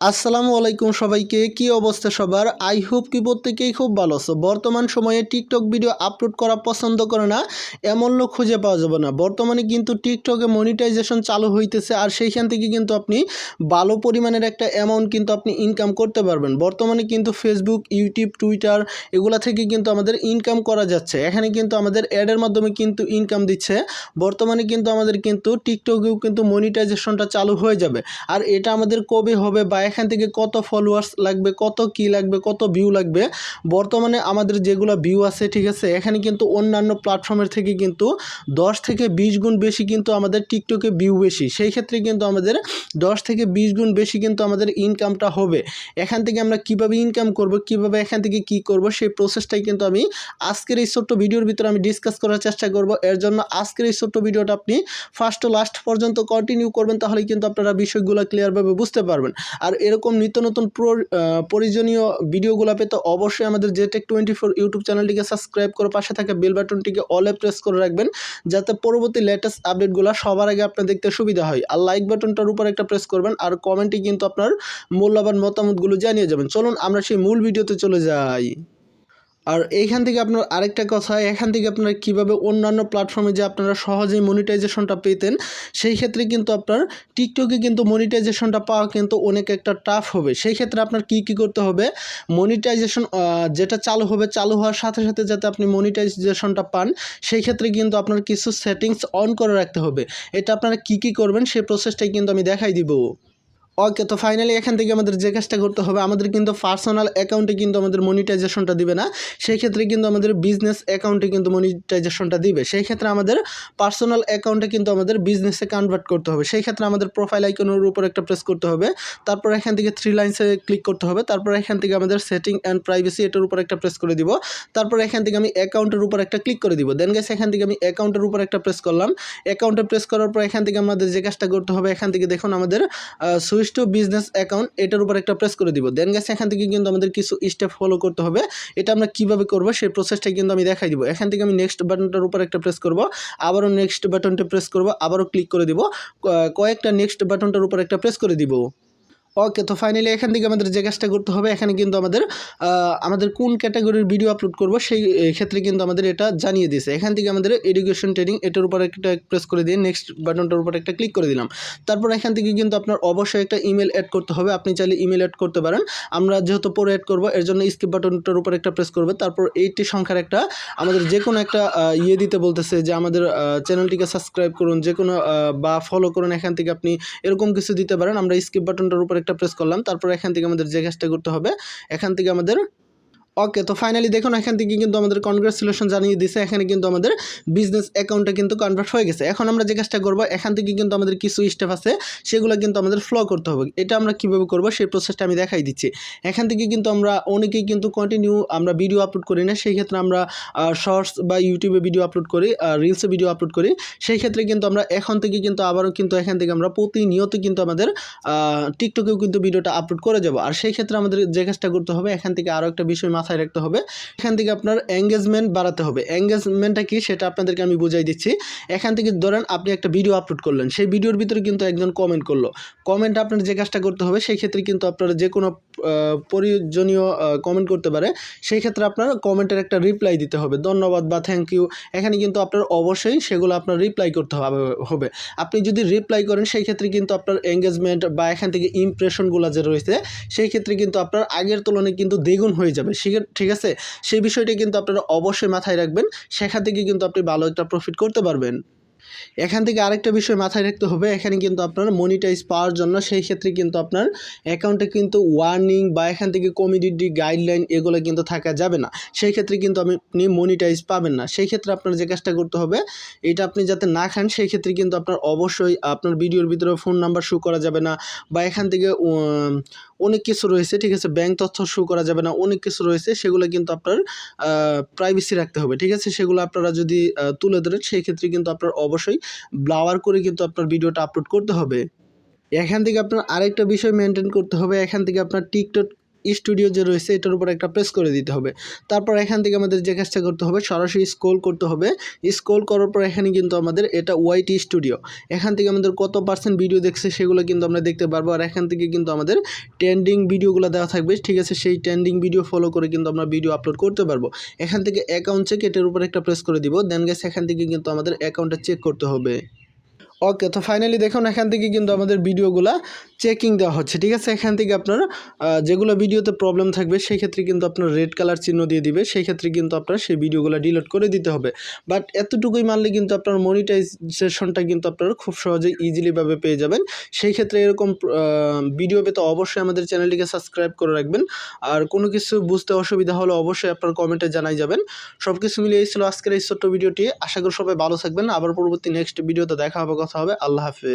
আসসালামু আলাইকুম সবাইকে, কি অবস্থা সবার? আই হোপ কি প্রত্যেকেই খুব ভালো আছো। বর্তমান সময়ে টিকটক ভিডিও আপলোড করা পছন্দ করে না, এমন লোক খুঁজে পাওয়া যাবে না। বর্তমানে কিন্তু টিকটকে মনিটাইজেশন চালু হইতেছে আর সেইখান থেকে কিন্তু আপনি ভালো পরিমাণের একটা অ্যামাউন্ট কিন্তু আপনি ইনকাম করতে পারবেন। বর্তমানে কিন্তু ফেসবুক ইউটিউব টুইটার এগুলা থেকে কিন্তু আমাদের ইনকাম করা যাচ্ছে। এখানে কিন্তু আমাদের অ্যাডের মাধ্যমে কিন্তু ইনকাম দিচ্ছে। বর্তমানে কিন্তু আমাদের কিন্তু টিকটকেও কিন্তু মনিটাইজেশনটা চালু হয়ে যাবে। আর এটা আমাদের কবে হবে বা এখান থেকে কত ফলোয়ার্স লাগবে, কত কি লাগবে, কত ভিউ লাগবে। বর্তমানে আমাদের যেগুলো ভিউ আছে, ঠিক আছে, এখানে কিন্তু অন্যান্য প্ল্যাটফর্মের থেকে কিন্তু দশ থেকে বিশ গুণ বেশি কিন্তু আমাদের টিকটকে ভিউ বেশি। সেই ক্ষেত্রে কিন্তু আমাদের দশ থেকে বিশ গুণ বেশি কিন্তু আমাদের ইনকামটা হবে। এখান থেকে আমরা কীভাবে ইনকাম করব, কীভাবে এখান থেকে কি করব, সেই প্রসেসটাই কিন্তু আমি আজকের এই ছোট্ট ভিডিওর ভিতরে আমি ডিসকাস করার চেষ্টা করব। এর জন্য আজকের এই ছোট্ট ভিডিওটা আপনি ফার্স্ট টু লাস্ট পর্যন্ত কন্টিনিউ করবেন, তাহলে কিন্তু আপনারা বিষয়গুলো ক্লিয়ারভাবে বুঝতে পারবেন। আর এরকম নিত্য নতুন প্র- প্রয়োজনীয় ভিডিওগুলো পেতে অবশ্যই আমাদের জেটেক টোয়েন্টি ফোর ইউটিউব চ্যানেলটিকে সাবস্ক্রাইব করে পাশে থাকা বেল বাটনটিকে অলে প্রেস করে রাখবেন, যাতে পরবর্তী লেটেস্ট আপডেটগুলো সবার আগে আপনার দেখতে সুবিধা হয়। আর লাইক বাটনটার উপর একটা প্রেস করবেন, আর কমেন্টে কিন্তু আপনার মূল্যবান মতামতগুলো জানিয়ে যাবেন। চলুন আমরা সেই মূল ভিডিওতে চলে যাই। আর এইখান থেকে আপনার আরেকটা কথা, এখান থেকে আপনারা কীভাবে অন্যান্য প্ল্যাটফর্মে যে আপনারা সহজেই মনিটাইজেশনটা পেতেন, সেই ক্ষেত্রে কিন্তু আপনার টিকটকে কিন্তু মনিটাইজেশনটা পাওয়া কিন্তু অনেক একটা টাফ হবে। সেই ক্ষেত্রে আপনার কি কি করতে হবে? মনিটাইজেশন যেটা চালু হবে, চালু হওয়ার সাথে সাথে যাতে আপনি মনিটাইজেশনটা পান, সেই ক্ষেত্রে কিন্তু আপনার কিছু সেটিংস অন করে রাখতে হবে। এটা আপনারা কি কি করবেন, সেই প্রসেসটাই কিন্তু আমি দেখাই দিব। ওকে তো ফাইনালি এখান থেকে আমাদের যে কাজটা করতে হবে, আমাদের কিন্তু পার্সোনাল অ্যাকাউন্টে কিন্তু আমাদের মনিটাইজেশনটা দিবে না। সেই ক্ষেত্রে কিন্তু আমাদের বিজনেস অ্যাকাউন্টে কিন্তু মনিটাইজেশনটা দিবে। সেই ক্ষেত্রে আমাদের পার্সোনাল অ্যাকাউন্টে কিন্তু আমাদের বিজনেসে কনভার্ট করতে হবে। সেই ক্ষেত্রে আমাদের প্রোফাইল আইকনের উপর একটা প্রেস করতে হবে। তারপর এখান থেকে থ্রি লাইন্সে ক্লিক করতে হবে। তারপর এখান থেকে আমাদের সেটিং অ্যান্ড প্রাইভেসি এটার উপর একটা প্রেস করে দিব। তারপর এখান থেকে আমি অ্যাকাউন্টের উপর একটা ক্লিক করে দিব। দেন গেছে এখান থেকে আমি অ্যাকাউন্টের উপর একটা প্রেস করলাম। অ্যাকাউন্টে প্রেস করার পর এখান থেকে আমাদের যে কাজটা করতে হবে, এখান থেকে দেখুন আমাদের সুইচ টু বিজনেস অ্যাকাউন্ট এটার উপর একটা প্রেস করে দিব। দেন গেছে এখান থেকে কিন্তু আমাদের কিছু স্টেপ ফলো করতে হবে। এটা আমরা কীভাবে করব সেই প্রসেসটা কিন্তু আমি দেখাই দিব। এখান থেকে আমি নেক্সট বাটনটার উপর একটা প্রেস করব। আবারও নেক্সট বাটনটা প্রেস করব, আবারও ক্লিক করে দিব। কয়েকটা নেক্সট বাটনটার উপর একটা প্রেস করে দিব। ওকে তো ফাইনালি এখান থেকে আমাদের যে কাজটা করতে হবে, এখানে কিন্তু আমাদের আমাদের কোন ক্যাটাগরির ভিডিও আপলোড করব, সেই ক্ষেত্রে কিন্তু আমাদের এটা জানিয়ে দিয়েছে। এখান থেকে আমাদের এডুকেশন ট্রেনিং এটার উপর একটা প্রেস করে দিয়ে নেক্সট বাটনটার উপর একটা ক্লিক করে দিলাম। তারপর এখান থেকে কিন্তু আপনার অবশ্যই একটা ইমেল অ্যাড করতে হবে। আপনি চাইলে ইমেল অ্যাড করতে পারেন। আমরা যেহেতু পরে অ্যাড করব, এর জন্য স্কিপ বাটনটার উপর একটা প্রেস করবে। তারপর এইটি সংখ্যার একটা, আমাদের যে কোনো একটা ইয়ে দিতে বলতেছে যে আমাদের চ্যানেলটিকে সাবস্ক্রাইব করুন যে কোনো বা ফলো করুন, এখান থেকে আপনি এরকম কিছু দিতে পারেন। আমরা স্কিপ বাটনটার উপর একটা প্রেস করলাম তারপর এখান থেকে আমাদের যে কাজটা করতে হবে এখান থেকে আমাদের ওকে তো ফাইনালি দেখুন, এখান থেকে কিন্তু আমাদের কনগ্রাচুলেশন জানিয়ে দিছে। এখানে কিন্তু আমাদের বিজনেস অ্যাকাউন্টে কিন্তু কনভার্ট হয়ে গেছে। এখন আমরা যে কাজটা করব, এখান থেকে কিন্তু আমাদের কিছু স্টেপ আছে, সেগুলো কিন্তু আমাদের ফ্লো করতে হবে। এটা আমরা কীভাবে করব, সেই প্রসেসটা আমি দেখাই দিচ্ছি। এখান থেকে কিন্তু আমরা অনেকেই কিন্তু কন্টিনিউ আমরা ভিডিও আপলোড করি না, সেই ক্ষেত্রে আমরা শর্টস বা ইউটিউবে ভিডিও আপলোড করি রিলসে ভিডিও আপলোড করি। সেই ক্ষেত্রে কিন্তু আমরা এখন থেকে কিন্তু আবারও কিন্তু এখান থেকে আমরা প্রতিনিয়ত কিন্তু আমাদের টিকটকেও কিন্তু ভিডিওটা আপলোড করে যাব। আর সেই ক্ষেত্রে আমাদের যে কাজটা করতে হবে, এখান থেকে আরও একটা বিষয় মাথায় রাখতে হবে। এখান থেকে আপনার এঙ্গেজমেন্ট বাড়াতে হবে। এঙ্গেজমেন্টটা কি সেটা আপনাদেরকে আমি বুঝাই দিচ্ছি। এখান থেকে ধরেন আপনি একটা ভিডিও আপলোড করলেন। সেই ভিডিওর ভিতরে কিন্তু একজন কমেন্ট করল। কমেন্ট আপনার যে কাজটা করতে হবে, সেই ক্ষেত্রে কিন্তু আপনার যে কোনো প্রয়োজনীয় কমেন্ট করতে পারে, সেই ক্ষেত্রে আপনার কমেন্টের একটা রিপ্লাই দিতে হবে। ধন্যবাদ বা থ্যাংক ইউ এখানে কিন্তু আপনার অবশ্যই সেগুলো আপনার রিপ্লাই করতে হবে হবে। আপনি যদি রিপ্লাই করেন, সেই ক্ষেত্রে কিন্তু আপনার এঙ্গেজমেন্ট বা এখান থেকে ইমপ্রেশনগুলো যে রয়েছে, সেই ক্ষেত্রে কিন্তু আপনার আগের তুলনায় কিন্তু দ্বিগুণ হয়ে যাবে। ঠিক আছে? সেই বিষয়টি কিন্তু আপনারা অবশ্যই মাথায় রাখবেন। সেখান থেকে কিন্তু আপনি ভালো একটা প্রফিট করতে পারবেন। এখান থেকে আরেকটা বিষয় মাথায় রাখতে হবে, এখানে কিন্তু আপনার মনিটাইজ পাওয়ার জন্য সেই ক্ষেত্রে কিন্তু আপনার অ্যাকাউন্টে কিন্তু ওয়ার্নিং বা এখান থেকে কমিউনিটি গাইডলাইন এগুলো কিন্তু থাকা যাবে না। সেই ক্ষেত্রে কিন্তু আপনি মনিটাইজ পাবেন না। সেই ক্ষেত্রে আপনার যে কাজটা করতে হবে, এটা আপনি যাতে না খান, সেই ক্ষেত্রে কিন্তু আপনার অবশ্যই আপনার ভিডিওর ভিতরে ফোন নাম্বার শো করা যাবে না বা এখান থেকে অনেক কিছু রয়েছে, ঠিক আছে ব্যাংক তথ্য শো করা যাবে না, অনেক কিছু রয়েছে, সেগুলো কিন্তু আপনার প্রাইভেসি রাখতে হবে, ঠিক আছে? সেগুলো আপনারা যদি তুলে ধরেন, সেই ক্ষেত্রে কিন্তু আপনার অবশ্যই ব্লাওয়ার করে কিন্তু আপনার ভিডিওটা আপলোড করতে হবে। এখান থেকে আপনার আরেকটা বিষয় মেনটেন করতে হবে। এখান থেকে আপনার টিকটক স্টুডিও যে রয়েছে, এটার উপর একটা প্রেস করে দিতে হবে। তারপর এখান থেকে আমাদের যে কাজটা করতে হবে, সরাসরি স্ক্রোল করতে হবে। স্ক্রোল করার পর এখানে কিন্তু আমাদের এটা ওয়াইটি স্টুডিও এখান থেকে আমাদের কত পার্সেন্ট ভিডিও দেখছে সেগুলো কিন্তু আমরা দেখতে পারব। আর এখান থেকে কিন্তু আমাদের ট্রেন্ডিং ভিডিওগুলো দেওয়া থাকবে। ঠিক আছে, সেই ট্রেন্ডিং ভিডিও ফলো করে কিন্তু আমরা ভিডিও আপলোড করতে পারব। এখান থেকে অ্যাকাউন্ট চেক এটার উপর একটা প্রেস করে দিব। দেন গেছে এখান থেকে কিন্তু আমাদের অ্যাকাউন্টটা চেক করতে হবে। ওকে তো ফাইনালি দেখুন, এখান থেকে কিন্তু আমাদের ভিডিওগুলো চেকিং দেওয়া হচ্ছে, ঠিক আছে? এখান থেকে আপনার যেগুলো ভিডিওতে প্রবলেম থাকবে, সেই ক্ষেত্রে কিন্তু আপনার রেড কালার চিহ্ন দিয়ে দিবে, সেই ক্ষেত্রে কিন্তু আপনার সেই ভিডিওগুলো ডিলিট করে দিতে হবে। বাট এতটুকুই মানলে কিন্তু আপনার মনিটাইজেশনটা কিন্তু আপনারা খুব সহজেই ইজিলিভাবে পেয়ে যাবেন। সেই ক্ষেত্রে এরকম ভিডিও পেতে অবশ্যই আমাদের চ্যানেলটিকে সাবস্ক্রাইব করে রাখবেন। আর কোনো কিছু বুঝতে অসুবিধা হলে অবশ্যই আপনার কমেন্টে জানাই যাবেন। সব কিছু মিলিয়ে এই ছিল আজকের এই ছোট্ট ভিডিওটি আশা করি সবাই ভালো থাকবেন। আবার পরবর্তী নেক্সট ভিডিওতে দেখা হবে। কথা হবে আল্লাহ হাফিজ।